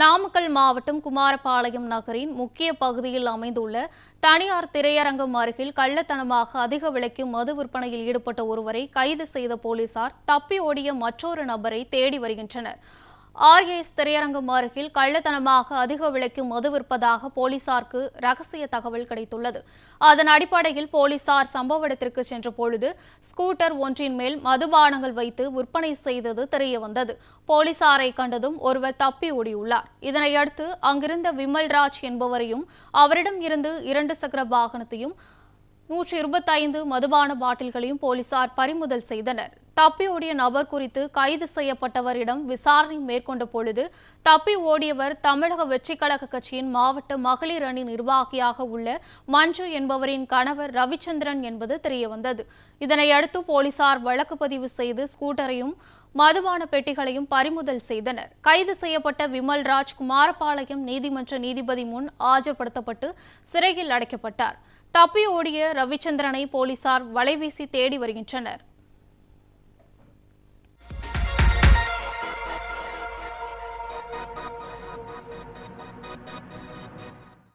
நாமக்கல் மாவட்டம் குமாரபாளையம் நகரின் முக்கிய பகுதியில் அமைந்துள்ள தனியார் திரையரங்கம் அருகில் கள்ளத்தனமாக அதிக விலைக்கு மது விற்பனையில் ஈடுபட்ட ஒருவரை கைது செய்த போலீசார் தப்பி ஓடிய மற்றொரு நபரை தேடி வருகின்றனர். ஆர்ஏஎஸ் திரையரங்கம் அருகில் கள்ளத்தனமாக அதிக விலைக்கு மது விற்பதாக போலீசாருக்கு ரகசிய தகவல் கிடைத்துள்ளது. அதன் அடிப்படையில் போலீசார் சம்பவ இடத்திற்கு சென்ற பொழுது ஸ்கூட்டர் ஒன்றின் மேல் மதுபானங்கள் வைத்து விற்பனை செய்தது தெரிய வந்தது போலீசாரை கண்டதும் ஒருவர் தப்பி ஓடியுள்ளார். இதனையடுத்து அங்கிருந்த விமல்ராஜ் என்பவரையும் அவரிடம் இருந்து இரண்டு சக்கர வாகனத்தையும் நூற்றி இருபத்தைந்து மதுபான பாட்டில்களையும் போலீசார் பறிமுதல் செய்தனர். தப்பி ஓடிய நபர் குறித்து கைது செய்யப்பட்டவரிடம் விசாரணை மேற்கொண்ட பொழுது தப்பி ஓடியவர் தமிழக வெற்றிக்கழக கட்சியின் மாவட்ட மகளிர் அணி நிர்வாகியாக உள்ள மஞ்சு என்பவரின் கணவர் ரவிச்சந்திரன் என்பது தெரியவந்தது. இதனையடுத்து போலீசார் வழக்கு பதிவு செய்து ஸ்கூட்டரையும் மதுபான பெட்டிகளையும் பறிமுதல் செய்தனர். கைது செய்யப்பட்ட விமல்ராஜ் குமாரபாளையம் நீதிமன்ற நீதிபதி முன் ஆஜர்படுத்தப்பட்டு சிறையில் அடைக்கப்பட்டார். தப்பி ஓடிய ரவிச்சந்திரனை போலீசார் வலைவீசி தேடி வருகின்றனர்.